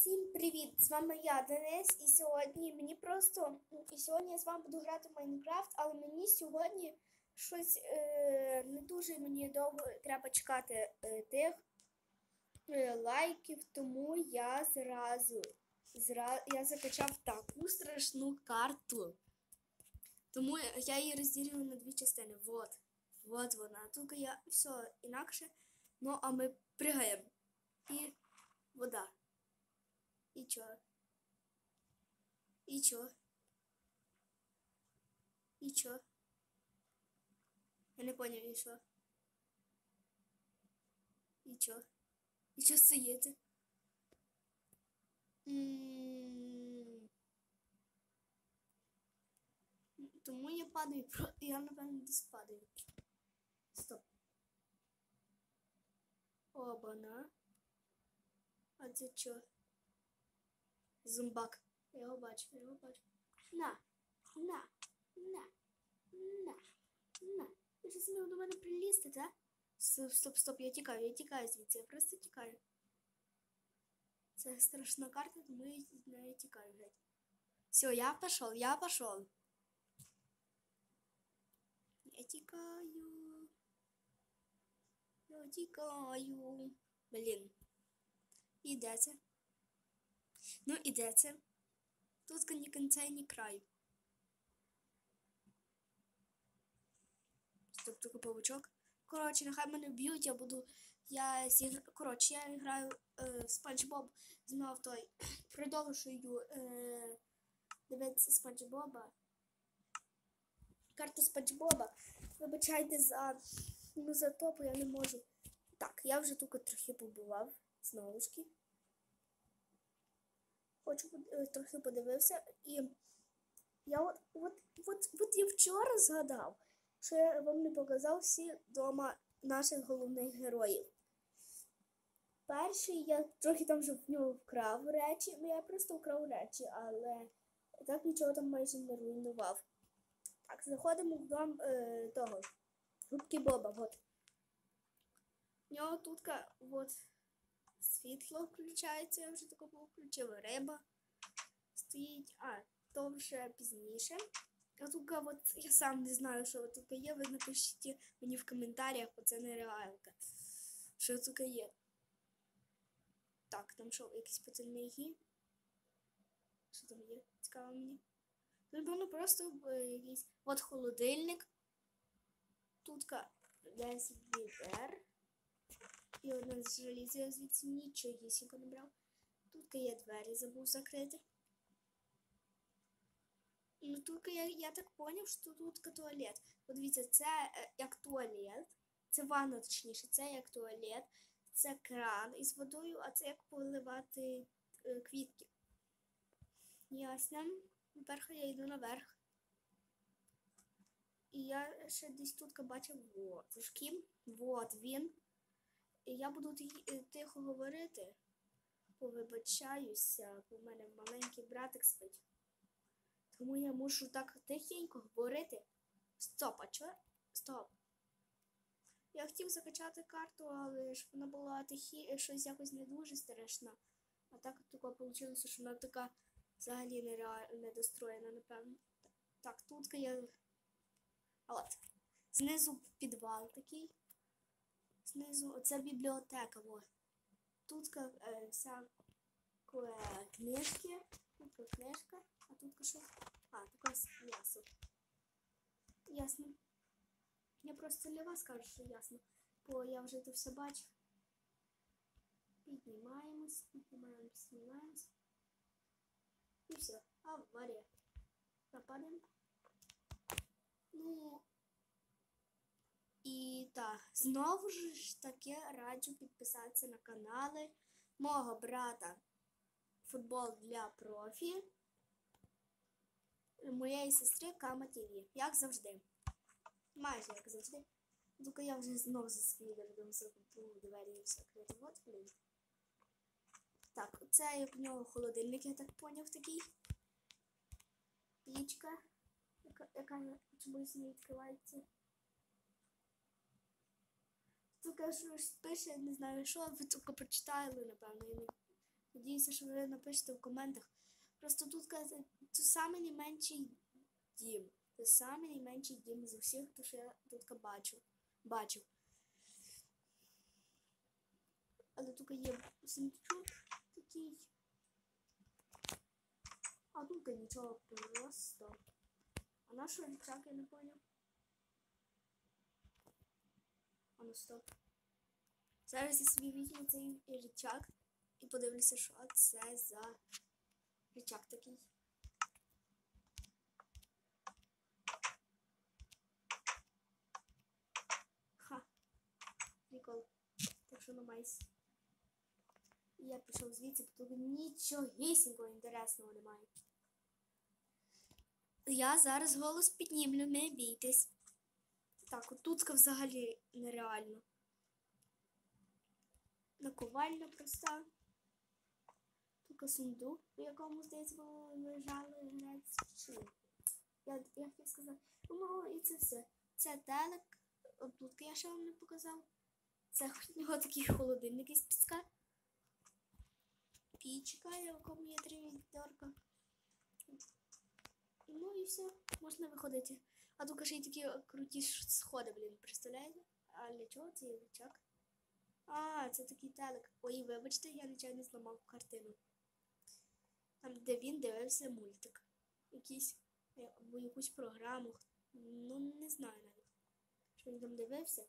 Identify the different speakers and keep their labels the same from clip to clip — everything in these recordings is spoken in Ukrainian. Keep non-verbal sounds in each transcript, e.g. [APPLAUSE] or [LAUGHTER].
Speaker 1: Всім привіт! З вами я, Денис, і сьогодні мені просто. І сьогодні я з вами буду грати в Майнкрафт, але мені сьогодні щось е, не дуже мені довго треба чекати е, тих е, лайків, тому я зразу зра... я закачав таку страшну карту. Тому я її розділю на дві частини. Вот. Вот вона. Тільки я все інакше. Ну, а ми пригаємо. І вода. Чо? І чо? І чо? Я не поняв, і що? І чо? І що стоїте? Тому я падаю, я напевно десь падаю. Стоп. Обана. А це чо? Зумбак. Я його бачу, я його бачу. На, на, на, на, на. Ти ж зміг до мене прилізти, так? Стоп, стоп, стоп, я тікаю, я тікаю звідси, я просто тікаю. Це страшна карта, тому я з нею тікаю геть. Все, я пішов, я пішов. Я тікаю. Я тікаю. Блін. І де це? Ну і де це? Тут ні кінця, ні краю. Стоп, тільки павучок. Коротше, нехай мене б'ють, я буду. Я зігр... Коротше, я граю е, в Спанч Боб знов той. [CLEARS THROAT] Продовжую е, дивитися Спанч Боба. Карта Спанч Боба. Вибачайте за. Ну за топу я не можу. Так, я вже тільки трохи побував. Знову ж. Хочу е, трохи подивився. І я от, от, от, от я вчора згадав, що я вам не показав всі дома наших головних героїв. Перший я трохи там вже в нього вкрав речі, ну я просто вкрав речі, але так нічого там майже не руйнував. Так, заходимо в дом е, того. Губки Боба, от. У нього тут от світло включається, я вже таке включив, риба стоїть, а то вже пізніше. А тут от я сам не знаю, що тут є. Ви напишіть мені в коментарях, бо це не реалка. Що тут є. Так, там що, якісь пацани? Що там є? Цікаво мені. Напевно, просто е, якийсь. От холодильник. Тут 10 відер. І одна з желіза я звідси нічогісінько не брав. Тут є двері, забув закрити. Ну, тут я, я так поняв, що тут туалет. Подивіться, це е, як туалет. Це ванна, точніше, це як туалет, це кран із водою, а це як поливати е, квітки. Ясно. Тепер я йду наверх. І я ще десь тут бачив вот. Це? Вот він. Я буду е, тихо говорити. Повибачаюся, бо в мене маленький братик спить. Тому я мушу так тихенько говорити. Стоп, а чо? Стоп. Я хотів закачати карту, але ж вона була тихі, щось якось не дуже страшна. А так тільки вийшло, що вона така взагалі нереально недостроєна, напевно. Так, тут я. А от. Знизу підвал такий. Знизу оце бібліотека. Во. Тут е, вся е, книжки. Тут книжка, а тут що? А, таке м'ясо. Ясно. Я просто для вас кажу, що ясно. Бо я вже це все бачив. Піднімаємось, піднімаємось, піднімаємось. І все. Аварія. Пропадемо. Ну. І так, знову ж таки раджу підписатися на канали мого брата Футбол для профі. Моєї сестри Кама ТВ. Як завжди. Майже як завжди. Тільки я вже знов за свій додому забув двері і все крити. От, блін. Так, це як в нього холодильник, я так поняв, такий. Пічка, яка, яка чомусь не відкривається. Тільки щось пише, не знаю що, ви тільки прочитали, напевно. Я надіюся, що ви напишете в коментах. Просто тут казати, це найменший дім. Це самий найменший дім з усіх, то що я тут бачу. бачив. Але тут є сундучок такий. А тут нічого просто. А на що рюкзак, я не поняв? А ну стоп. Зараз я собі візьму цей рычаг і подивлюся, що це за рычаг такий. Ха. Прикол. Так що на майс. І я пішов звідси, бо тут нічогісінького інтересного немає. Я зараз голос піднімлю, не бійтесь. Так, отутка взагалі нереально. Наковальня проста. Тільки сундук, в якому, здається, лежали грецькі. Я, я хотів сказати. Ну, і це все. Це телек. Отут я ще вам не показав. Це [LAUGHS] у нього такий холодильник із піска. Пічка, в якому є три відерка. Ну і все, можна виходити. А тут ще й такі круті сходи, блін, представляєте? А для чого цей рычаг? А, це такий телек. Ой, вибачте, я нечайно зламав картину. Там, де він дивився мультик. Якийсь е, або якусь програму. Ну, не знаю навіть. Що він там дивився.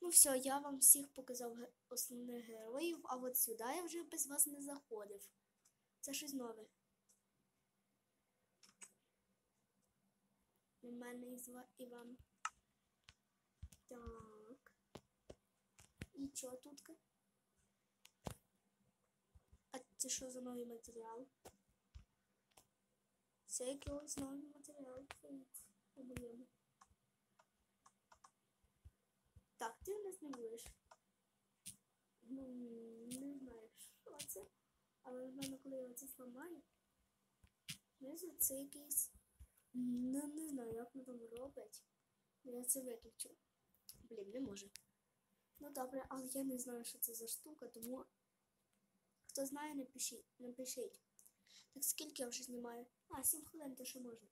Speaker 1: Ну все, я вам всіх показав основних героїв, а от сюди я вже без вас не заходив. Це щось нове. Від мене і зва і. Так. І чо тут? А це що за новий матеріал? Це якийсь новий матеріал у моєму. Так, ти нас не будеш. Ну, не знаю, що це. Але напевно, коли я це зламаю, знизу це якийсь. Ну, не знаю, як воно там робить. Я це виключу. Блін, не може. Ну добре, але я не знаю, що це за штука, тому хто знає, напишіть. напишіть. Так скільки я вже знімаю? А, 7 хвилин, то що можна.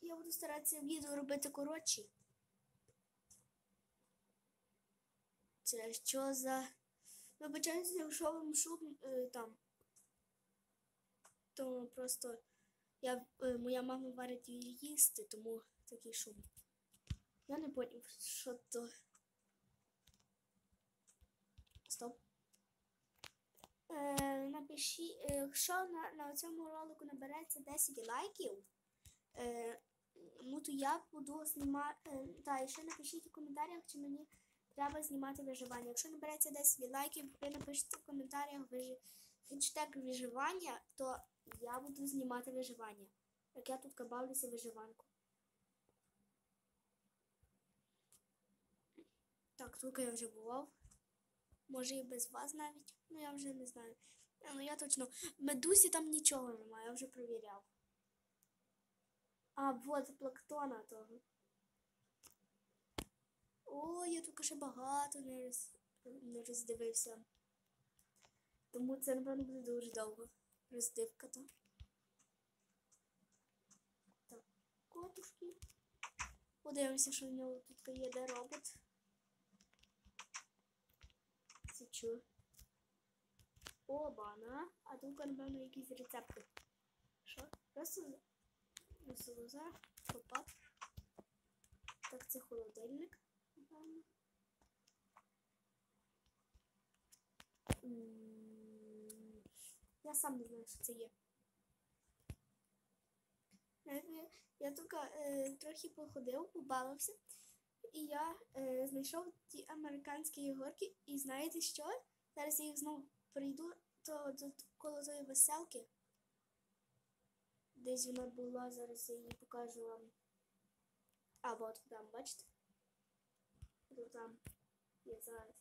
Speaker 1: Я буду старатися відео робити коротші. Це що за. Вибачаюся, якщо вам шум е, там. То просто я, е, моя мама варить їсти, тому такий шум. Я не поняв, що то. Стоп. Е, напиші, е, якщо на, на цьому ролику набереться 10 лайків, е, ну то я буду знімати. Е, та, і ще напишіть у коментарях, чи мені треба знімати виживання. Якщо набереться 10 лайків, ви напишете в коментарях хештег виживання, то я буду знімати виживання. Як я тут бавлюся виживанку. Так, тут я вже бував. Може і без вас навіть. Ну я вже не знаю. Е, Ну я точно. В медузі там нічого немає, я вже провіряв. А, вот плактона того. О, я тут ще багато не, роз... не роздивився. Тому це, напевно, буде дуже довго. Роздивка то. Так, котушки. Подивимося, що в нього тут є де робот. Це чу. Оба-на. А тут, напевно, якісь рецепти. Що? Просто Лоза, попад. Так, це холодильник, напевно. Я сам не знаю, що це є. Е, Я тільки е, трохи походив, побавився, і я е, знайшов ті американські ігорки, і знаєте що? Зараз я їх знову прийду то, до коло тої веселки. Десь вона була, зараз я її покажу вам. А, от там, бачите? От там. Я зараз.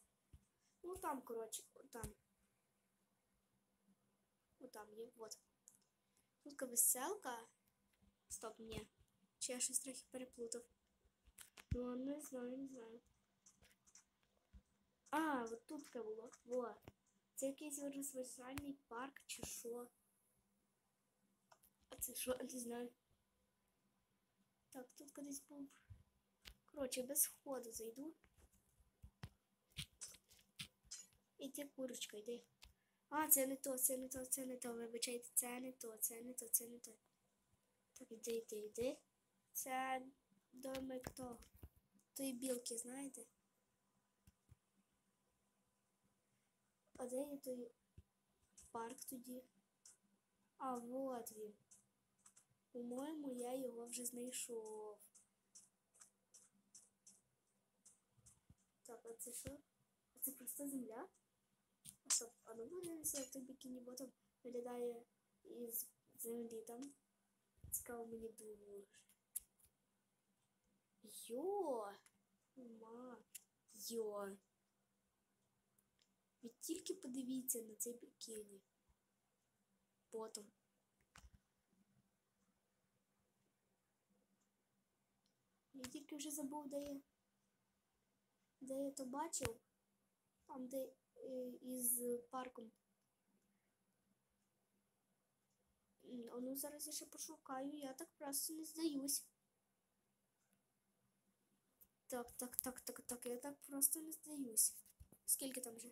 Speaker 1: Ну там, коротше, там. Там є, от. Тут веселка. Стоп, ні. Чи я щось трохи переплутав? Ну, не знаю, не знаю. А, от тут було. Во. Це якийсь розважальний парк чи що? А це що? Не знаю. Так, тут кудись був. Коротше, без входу зайду. Іди, курочка, йди. А, це не то, це не то, це не то. Вибачайте, це не то, це не то, це не то. Так, іди, йди, йди. Це домик того. Тої білки, знаєте? А де є той парк тоді? А, вот він. По-моєму, я його вже знайшов. Так, а це що? А це просто земля? Стоп, а ну подивимося, як той бікіні ботом виглядає із землі там. Цікаво мені дуже. Йо! Ма. Йо. Ви тільки подивіться на цей бікіні. Ботом. Я тільки вже забув, де я. Де я то бачив. Там, де із парком. А ну зараз я ще пошукаю, я так просто не здаюсь. Так, так, так, так, так, я так просто не здаюсь. Скільки там вже?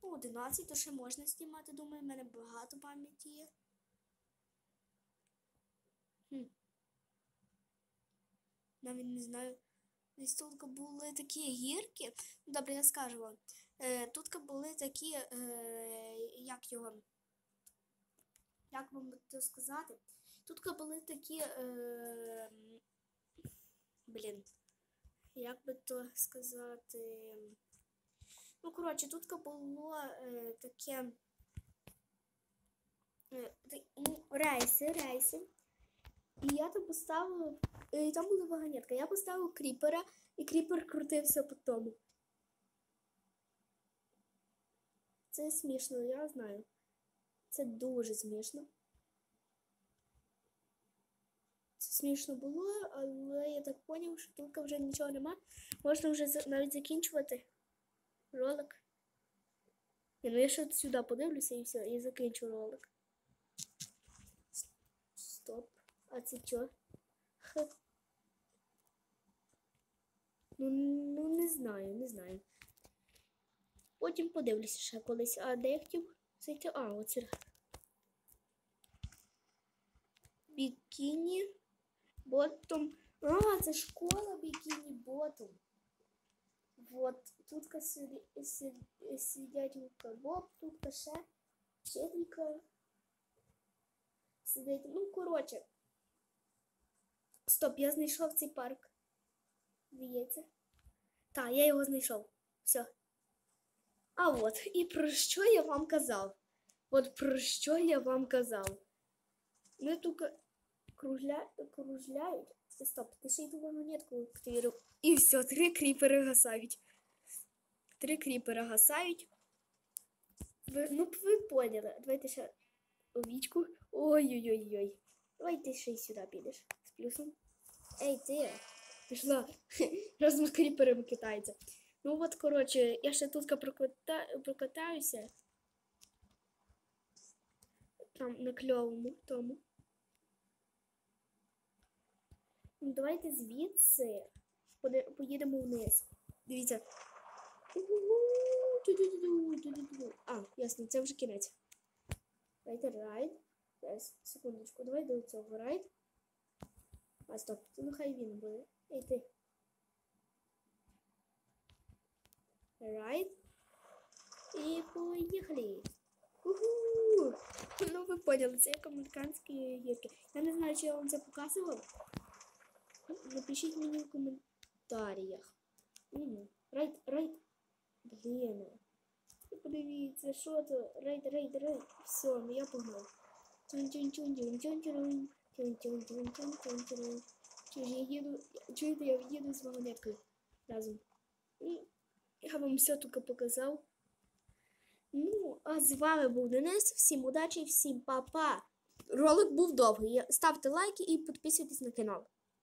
Speaker 1: О, 11, то ще можна знімати, думаю, в мене багато пам'яті є. Хм. Навіть не знаю. Десь тут були такі гірки. Ну, Добре, я скажу вам. Е, тут були такі, е, як його. Як вам це сказати? Тут були такі. Е, блін. Як би то сказати. Ну, коротше, тут було таке. Та- ну, рейси, рейси. І я там поставила. І там була вагонетка. Я поставила кріпера, і кріпер крутився по тому. Це смішно, я знаю. Це дуже смішно. Це смішно було, але я так поняв, що тут вже нічого нема. Можна вже навіть закінчувати ролик. Ні, ну я ще сюди подивлюся і все, і закінчу ролик. Стоп. А це? Х. Ну, ну не знаю, не знаю. Потім подивлюся ще колись. А де я хотів зайти? А, оце. Бікіні. Ботом. А, це школа бікіні ботом. Вот, тут сидять Боб, тут ще вчителька сидить. Ну, коротше. Стоп, я знайшов цей парк. Здається. Так, я його знайшов. Все. А от, і про що я вам казав? От про що я вам казав? Ми тут кружля... кружляють. Стоп, ти ще й ту монетку активірував. І все, три кріпери гасають. Три кріпера гасають. Ви, ну, ви поняли. Давайте ще овічку. Ой-ой-ой-ой. Давай ти ще й сюди підеш. З плюсом. Ей, ти. Пішла. [LAUGHS] Разом з кріперами китається. Ну от, коротше, я ще тут проката... прокатаюся. Там на кльовому тому. Ну, давайте звідси поїдемо вниз. Дивіться. А, ясно, це вже кінець. Давайте райд. Секундочку, давай до цього райд. А, стоп, ну хай він буде. Ей ти. Райд. І поїхали. Уху! Ну ви поняли, це як американські гірки. Я не знаю, чи я вам це показував. Напишіть мені в коментарях. Райд, райд. Блін. Ви Подивіться, що то? Рейд, рейд, рейд. Все, ну я погнав. Чуєте, я їду з вагонеткою разом. Я вам все тільки показав. Ну, а з вами був Денис. Всім удачі, всім па-па. Ролик був довгий. Ставте лайки і підписуйтесь на канал.